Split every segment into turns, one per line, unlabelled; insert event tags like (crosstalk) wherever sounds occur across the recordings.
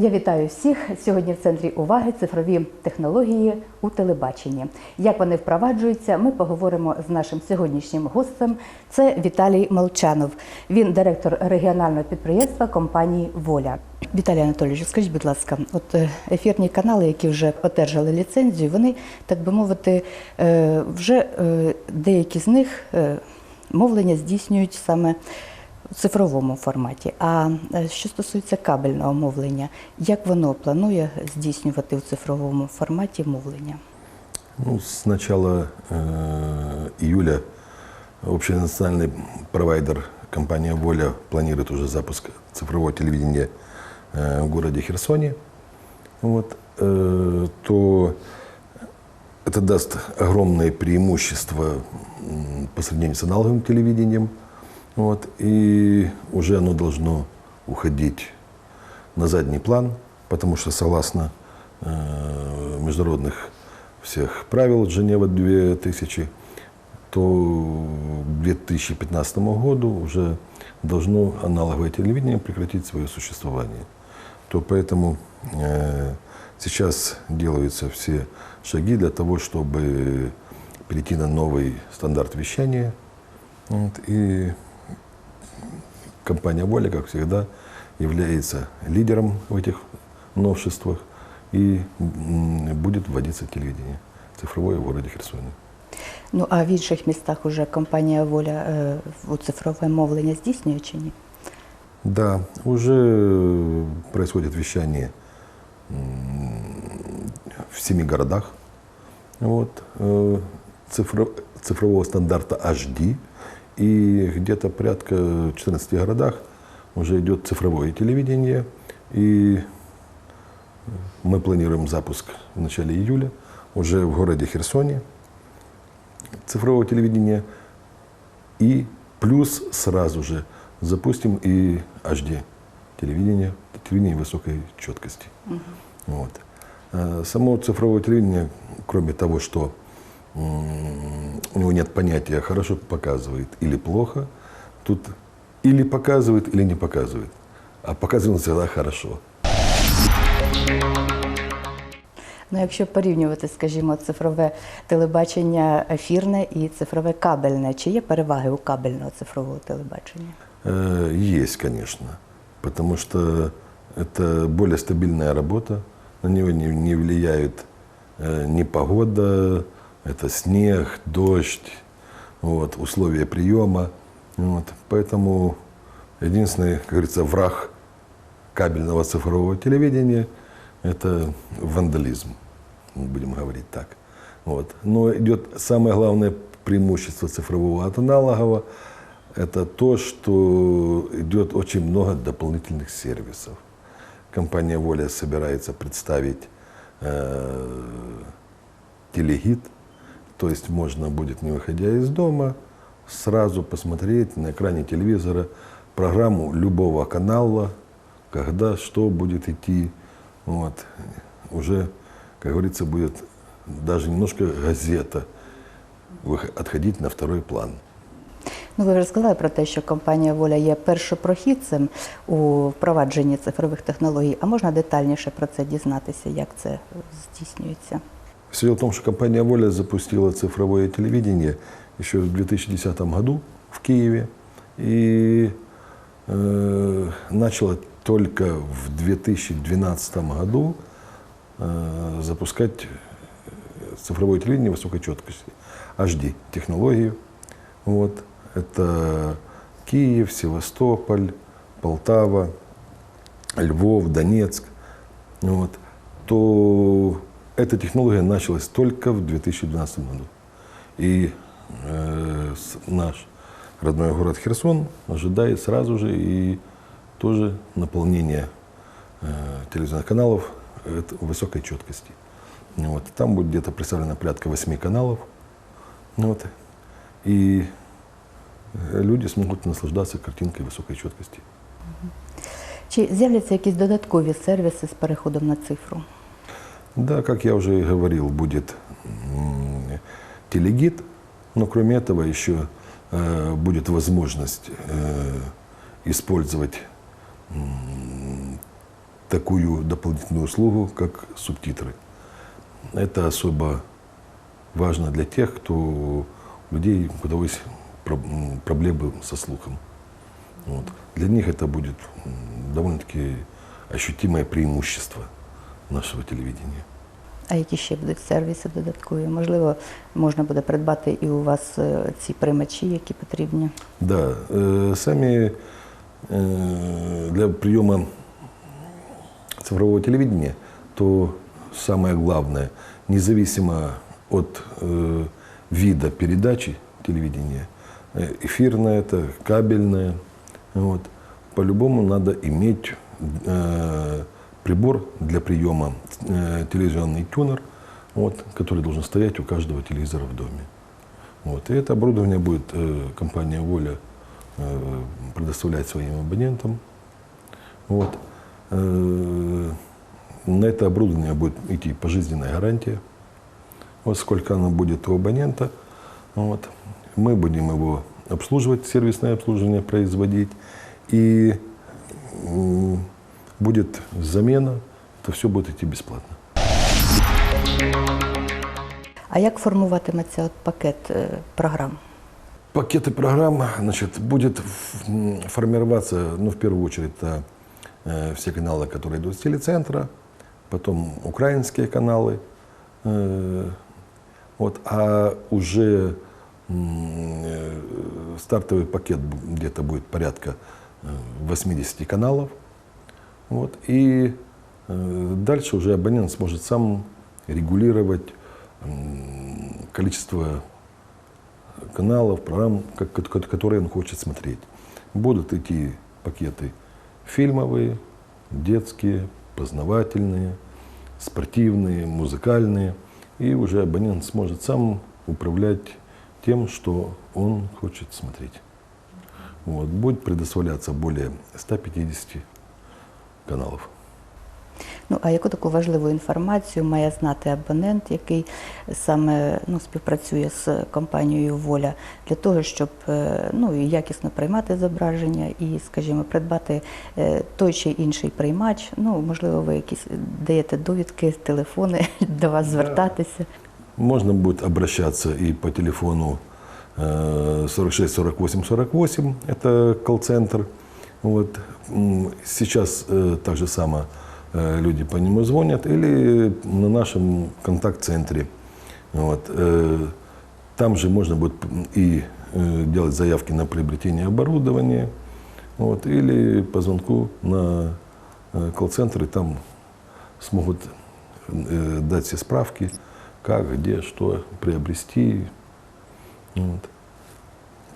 Я вітаю всіх. Сьогодні в центрі уваги цифрові технології у телебаченні. Як вони впроваджуються, ми поговоримо з нашим сьогоднішнім гостем. Це Віталій Молчанов. Він директор регіонального підприємства компанії Воля. Віталій Анатолійович, скажіть, будь ласка, от е, ефірні канали, які вже одержали ліцензію, вони, так би мовити, е, вже е, деякі з них мовлення здійснюють саме в цифровому форматі. А е, що стосується кабельного мовлення, як воно планує здійснювати в цифровому форматі мовлення?
Ну, с начала э, июля общенациональный провайдер компания «Воля» планирует уже запуск цифрового телевидения э, в городе Херсоне. Вот, э, то это даст огромное преимущество м, по сравнению с аналоговым телевидением. Вот, и уже оно должно уходить на задний план, потому что согласно э, международных всех правил Женева 2000, то к 2015 году уже должно аналоговое телевидение прекратить свое существование. То поэтому э, сейчас делаются все шаги для того, чтобы перейти на новый стандарт вещания. Вот, и компания «Воля», как всегда, является лидером в этих новшествах и м, будет вводиться телевидение цифровое в городе Херсоне.
Ну а в інших містах уже компанія Воля е, у цифрове мовлення здійснює чи ні?
Да, уже происходит вещание м, в семи городах. Вот, э, цифро- цифрового стандарта HD. и где-то порядка в 14 городах уже идет цифровое телевидение. И мы планируем запуск в начале июля уже в городе Херсоне цифрового телевидения. И плюс сразу же запустим и HD телевидение, телевидение высокой четкости. Вот. Э, Само цифровое телевидение, кроме того, что у него нет понятия хорошо показывает или плохо, тут или показывает, или не показывает. А показывает всегда хорошо.
Ну, якщо порівнювати, скажімо, цифрове телебачення ефірне і цифрове кабельне, чи є переваги у кабельного цифрового телебачення?
Э, Есть, конечно, потому что это более стабильная работа, на нее не, не влияет э, ни погода, это снег, дождь, вот, условия приема. Вот. Поэтому единственный, как говорится, враг кабельного цифрового телевидения – это вандализм, будем говорить так. Вот. Но идет самое главное преимущество цифрового от аналогового – это то, что идет очень много дополнительных сервисов. Компания «Воля» собирается представить э, телегид, то есть можно будет, не выходя из дома, сразу посмотреть на экране телевизора программу любого канала, когда что будет идти. Вот. Уже, как говорится, будет даже немножко газета вых- отходить на второй план.
Ну, ви вже сказали про те, що компанія Воля є першопрохідцем у впровадженні цифрових технологій. А можна детальніше про це дізнатися, як це здійснюється?
Все дело в том, что компания «Воля» запустила цифровое телевидение еще в 2010 году в Киеве и э, начала только в 2012 году э, запускать э, цифровое телевидение высокой четкости, HD технологию. Вот. Это Киев, Севастополь, Полтава, Львов, Донецк. Вот. То эта технология началась только в 2012 году. И э, с- наш родной город Херсон ожидает сразу же и тоже наполнение э, телевизионных каналов э, это высокой четкости. Вот. Там будет где-то представлено порядка 8 каналов. Вот. И э, люди смогут наслаждаться картинкой высокой четкости.
Чи з'являться якісь додаткові сервіси з переходом на цифру?
Да, как я уже и говорил, будет телегид, но кроме этого еще э, будет возможность э, использовать такую дополнительную услугу, как субтитры. Это особо важно для тех, кто у людей м, проблемы со слухом. Вот. Для них это будет довольно-таки ощутимое преимущество нашего телевидения.
А які ще будуть сервіси додаткові? Можливо, можна буде придбати і у вас е, ці приймачі, які потрібні.
Да, э, сами э, для приема цифрового телевидения, то самое главное, независимо от э, вида передачи телевидения, э, эфирное это, кабельное, вот, по-любому надо иметь э, прибор для приема, э, телевизионный тюнер, вот, который должен стоять у каждого телевизора в доме. Вот. И это оборудование будет э, компания «Воля» э, предоставлять своим абонентам. Вот. Э, на это оборудование будет идти пожизненная гарантия. Вот сколько оно будет у абонента. Вот. Мы будем его обслуживать, сервисное обслуживание производить. И будет замена. Это все будет идти бесплатно.
А як формуватиметься от пакет програм?
Пакеты программ значит, будет формироваться, ну, в первую очередь, это э, все каналы, которые идут с телецентра, потом украинские каналы, э, вот, а уже э, стартовый пакет где-то будет порядка э, 80 каналов, вот, и э, дальше уже абонент сможет сам регулировать количество каналов, программ, которые он хочет смотреть. Будут идти пакеты фильмовые, детские, познавательные, спортивные, музыкальные. И уже абонент сможет сам управлять тем, что он хочет смотреть. Вот. Будет предоставляться более 150 каналов.
Ну а яку таку важливу інформацію має знати абонент, який саме ну, співпрацює з компанією Воля для того, щоб е, ну, якісно приймати зображення і, скажімо, придбати е, той чи інший приймач. Ну, можливо, ви якісь даєте довідки, телефони (laughs) до вас звертатися.
Можно будет обращаться и по телефону э, 46 48 48, это колл-центр. Вот. Сейчас э, так же само э, люди по нему звонят или на нашем контакт-центре. Вот. Э, Там же можно будет и э, делать заявки на приобретение оборудования, вот, или по звонку на э, колл-центр, и там смогут э, дать все справки, как, где, что приобрести. Вот.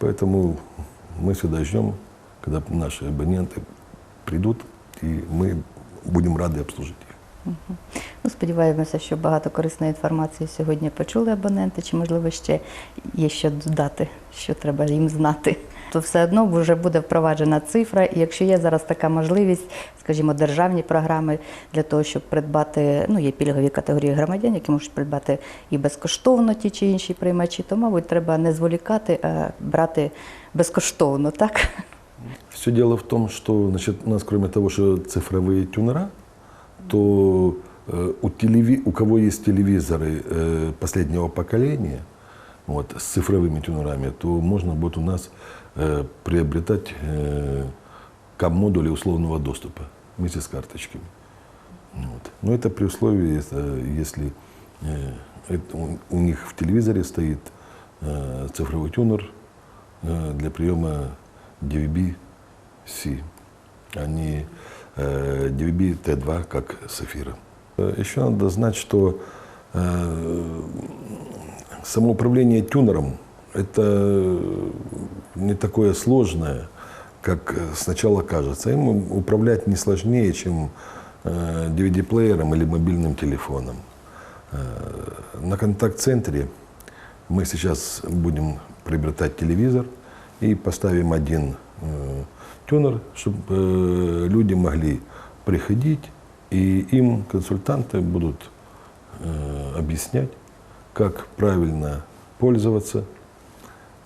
Поэтому мы всегда ждем, когда наши абоненты придут, и мы будем рады обслужить их.
Ну, сподіваємося, що багато корисної інформації сьогодні почули абоненти, чи можливо ще є що додати, що треба їм знати. То все одно вже буде впроваджена цифра, і якщо є зараз така можливість, скажімо, державні програми для того, щоб придбати, ну є пільгові категорії громадян, які можуть придбати і безкоштовно ті чи інші приймачі, то, мабуть, треба не зволікати, а брати безкоштовно, так?
Все дело в том, что значит, у нас, кроме того, что цифровые тюнера, то э, у, телеви... у кого есть телевизоры э, последнего поколения, вот, с цифровыми тюнерами, то можно будет у нас э, приобретать э, кап-модули условного доступа вместе с карточками. Вот. Но это при условии, это если э, это у, у них в телевизоре стоит э, цифровой тюнер э, для приема DVB-C, а не э, DVB-T2, как с эфира. Э, Еще надо знать, что э, самоуправление тюнером – это не такое сложное, как сначала кажется. Им управлять не сложнее, чем э, DVD-плеером или мобильным телефоном. Э, На контакт-центре мы сейчас будем приобретать телевизор и поставим один э, тюнер, чтобы люди могли приходить, и им консультанты будут э, объяснять, как правильно пользоваться.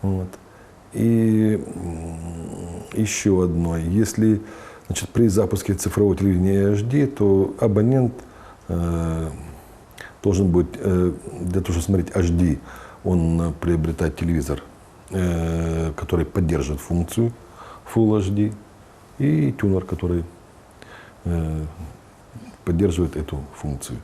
Вот. И еще одно, если Значит, при запуске цифрового телевидения HD, то абонент э, должен быть, э, для того, чтобы смотреть HD, он э, приобретает телевизор, э, который поддерживает функцию Full HD, и тюнер, который э, поддерживает эту функцию.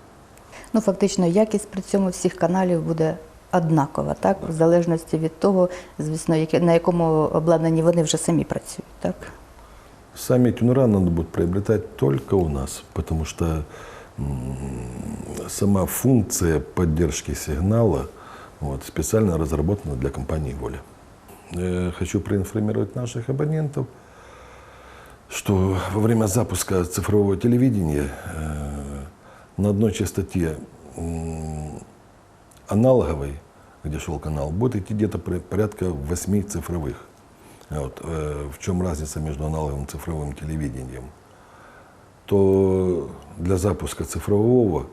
Ну, фактично, якість при цьому всіх каналів буде однакова, так? В залежності від того, звісно, яке- на якому обладнанні вони вже самі працюють, так?
Сами тюнера надо будет приобретать только у нас, потому что м, сама функция поддержки сигнала вот, специально разработана для компании «Воля». Э, Хочу проинформировать наших абонентов, что во время запуска цифрового телевидения э, на одной частоте аналоговой, где шел канал, будет идти где-то порядка 8 цифровых. Вот, э, в чем разница между аналоговым и цифровым телевидением? То для запуска цифрового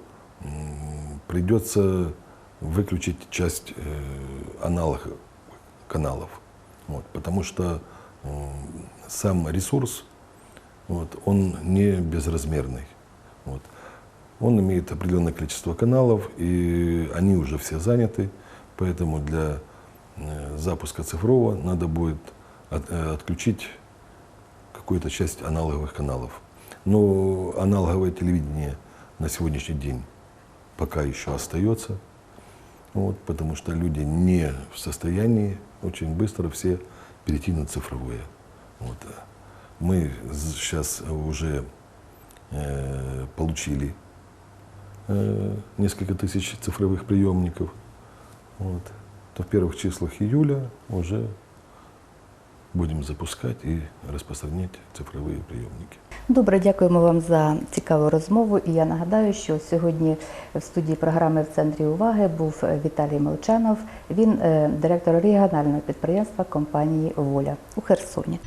придется выключить часть аналоговых каналов. Вот, потому что м, сам ресурс вот, он не безразмерный. Вот. Он имеет определенное количество каналов, и они уже все заняты, поэтому для э, запуска цифрового надо будет от- э, отключить какую-то часть аналоговых каналов. Но аналоговое телевидение на сегодняшний день пока еще остается, вот, потому что люди не в состоянии очень быстро все перейти на цифровое. Вот. Мы сейчас уже э, получили э, несколько тысяч цифровых приемников. Вот. То в первых числах июля уже будем запускать и распространять цифровые приемники.
Добре, дякуємо вам за цікаву розмову. І я нагадаю, що сьогодні в студії програми в центрі уваги був Віталій Молчанов. Він е, директор регіонального підприємства компанії Воля у Херсоні.